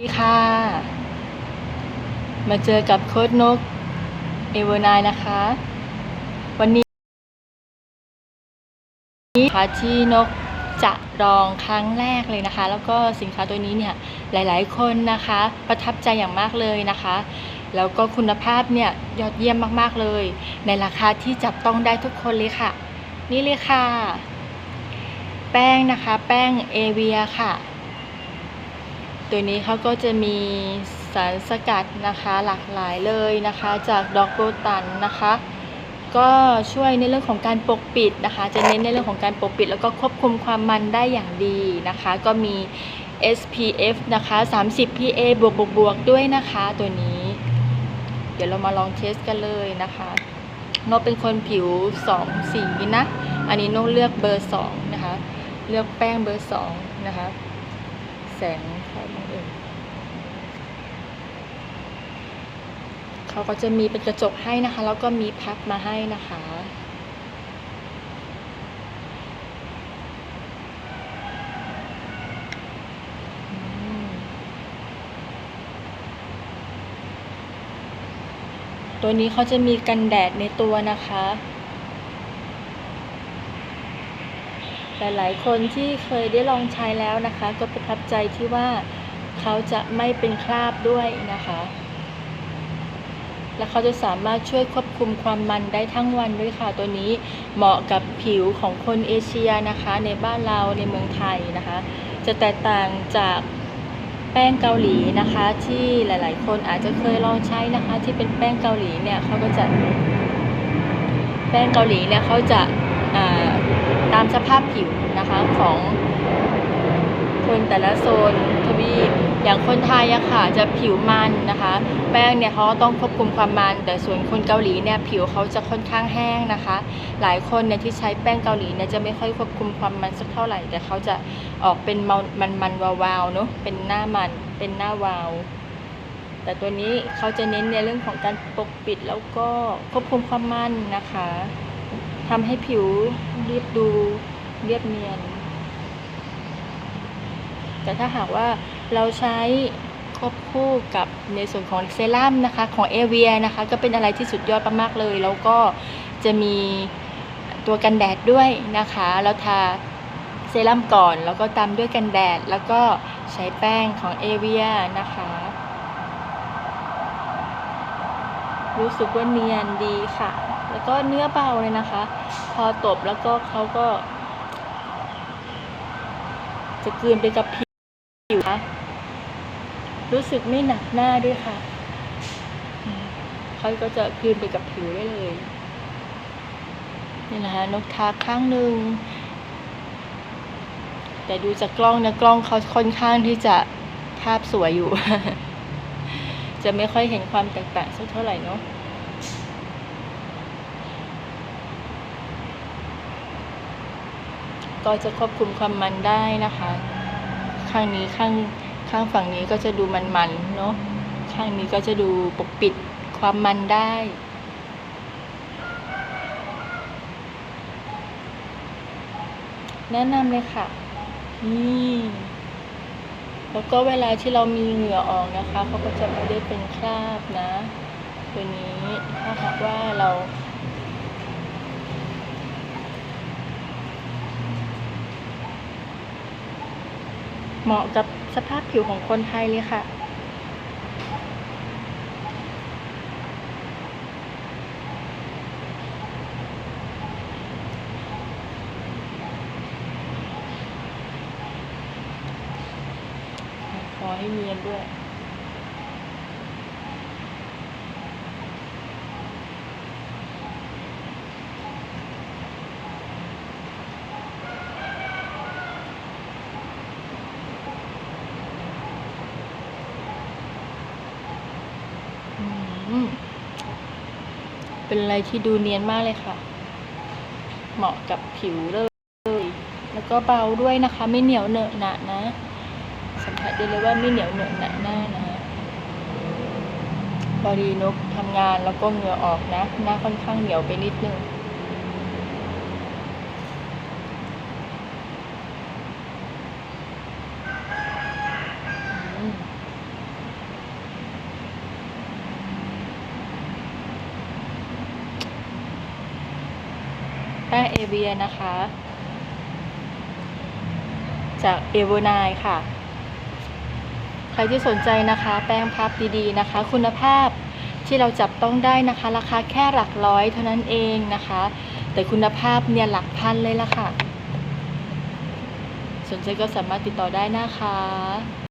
สวัสดีค่ะ มาเจอกับโค้ดนกเอเวอร์นนะคะ วันนี้ค่ะที่นกจะลองครั้งแรกเลยนะคะ แล้วก็สินค้าตัวนี้เนี่ยหลายๆ คนนะคะ ประทับใจอย่างมากเลยนะคะ แล้วก็คุณภาพเนี่ยยอดเยี่ยมมากๆเลย ในราคาที่จับต้องได้ทุกคนเลยค่ะ นี่เลยค่ะ แป้งนะคะ แป้งเอเวียค่ะ ตัวนี้เขาก็จะมีสารสกัดนะคะหลากหลายเลยนะคะ จากดอกโบตันนะคะ ก็ช่วยในเรื่องของการปกปิดนะคะ จะเน้นในเรื่องของการปกปิด แล้วก็ควบคุมความมันได้อย่างดีนะคะ ก็มี SPF นะคะ30 PA บวกบวกบวกด้วยนะคะตัวนี้ เดี๋ยวเรามาลองเทสกันเลยนะคะโนเป็นคนผิว 2 สีนะ อันนี้โนเลือกเบอร์ 2 นะคะ เลือกแป้งเบอร์ 2 นะคะ แสงเข้าเองเขาก็จะมีเป็นกระจกให้นะคะ แล้วก็มีพับมาให้นะคะตัวนี้เขาจะมีกันแดดในตัวนะคะ หลายๆ คนที่เคยได้ลองใช้แล้วนะคะ ก็ประทับใจที่ว่าเขาจะไม่เป็นคราบด้วยนะคะ และเขาจะสามารถช่วยควบคุมความมันได้ทั้งวันด้วยค่ะ ตัวนี้เหมาะกับผิวของคนเอเชียนะคะ ในบ้านเราในเมืองไทยนะคะ จะแตกต่างจากแป้งเกาหลีนะคะ ที่หลาย ๆ คนอาจจะเคยลองใช้นะคะ ที่เป็นแป้งเกาหลีเนี่ยเขาก็จะแป้งเกาหลีเนี่ยเขาจะ ตามสภาพผิวนะคะของคนแต่ละโซนทวีปอย่างคนไทยอะค่ะจะผิวมันนะคะ แป้งเนี่ยเขาต้องควบคุมความมัน แต่ส่วนคนเกาหลีเนี่ยผิวเขาจะค่อนข้างแห้งนะคะ หลายคนเนี่ยที่ใช้แป้งเกาหลีเนี่ยจะไม่ค่อยควบคุมความมันสักเท่าไหร่ แต่เขาจะออกเป็นมันมันมันวาวๆเนาะเป็นหน้ามันเป็นหน้าวาวแต่ตัวนี้เขาจะเน้นในเรื่องของการปกปิดแล้วก็ควบคุมความมันนะคะ ทำให้ผิวเรียบดูเรียบเนียน แต่ถ้าหากว่าเราใช้ควบคู่กับในส่วนของเซรั่มนะคะ ของเอเวียนะคะ ก็เป็นอะไรที่สุดยอดมากๆเลย แล้วก็จะมีตัวกันแดดด้วยนะคะ แล้วทาเซรั่มก่อน แล้วก็ตามด้วยกันแดด แล้วก็ใช้แป้งของเอเวียนะคะ รู้สึกว่าเนียนดีค่ะ แล้วก็เนื้อเบาเลยนะคะ พอตบแล้วก็เขาก็ จะกลืนไปกับผิวนะรู้สึกไม่หนักหน้าด้วยค่ะเขาก็จะกลืนไปกับผิวได้เลยนี่นะคะนกทาข้างหนึ่งแต่ดูจากกล้องนะกล้องเขาค่อนข้างที่จะภาพสวยอยู่ จะไม่ค่อยเห็นความแตกต่างสักเท่าไหร่เนาะ ก็จะควบคุมความมันได้นะคะ ข้างนี้ข้างข้างฝั่งนี้ก็จะดูมันๆเนาะข้างนี้ก็จะดูปกปิดความมันได้แนะนำเลยค่ะ นี่ แล้วก็เวลาที่เรามีเหงื่อออกนะคะ เขาก็จะไม่ได้เป็นคราบนะ ตัวนี้ถ้าหากว่าเรา เหมาะกับสภาพผิวของคนไทยเลยค่ะ ขอให้เนียนด้วย เป็นอะไรที่ดูเนียนมากเลยค่ะ เหมาะกับผิวเลย แล้วก็เบาด้วยนะคะ ไม่เหนียวเหนอะหนะนะ สัมผัสได้เลยว่าไม่เหนียวเหนอะหนะหน้านะพอดีนกทำงานแล้วก็เหงื่อออกนะ หน้าค่อนข้างเหนียวไปนิดนึง แป้งเอเวียนะคะ จากเอเวอร์นายค่ะ ใครที่สนใจนะคะ แป้งพับดีๆนะคะ คุณภาพที่เราจับต้องได้นะคะ ราคาแค่หลักร้อยเท่านั้นเองนะคะ แต่คุณภาพเนี่ยหลักพันเลยล่ะค่ะ สนใจก็สามารถติดต่อได้นะคะ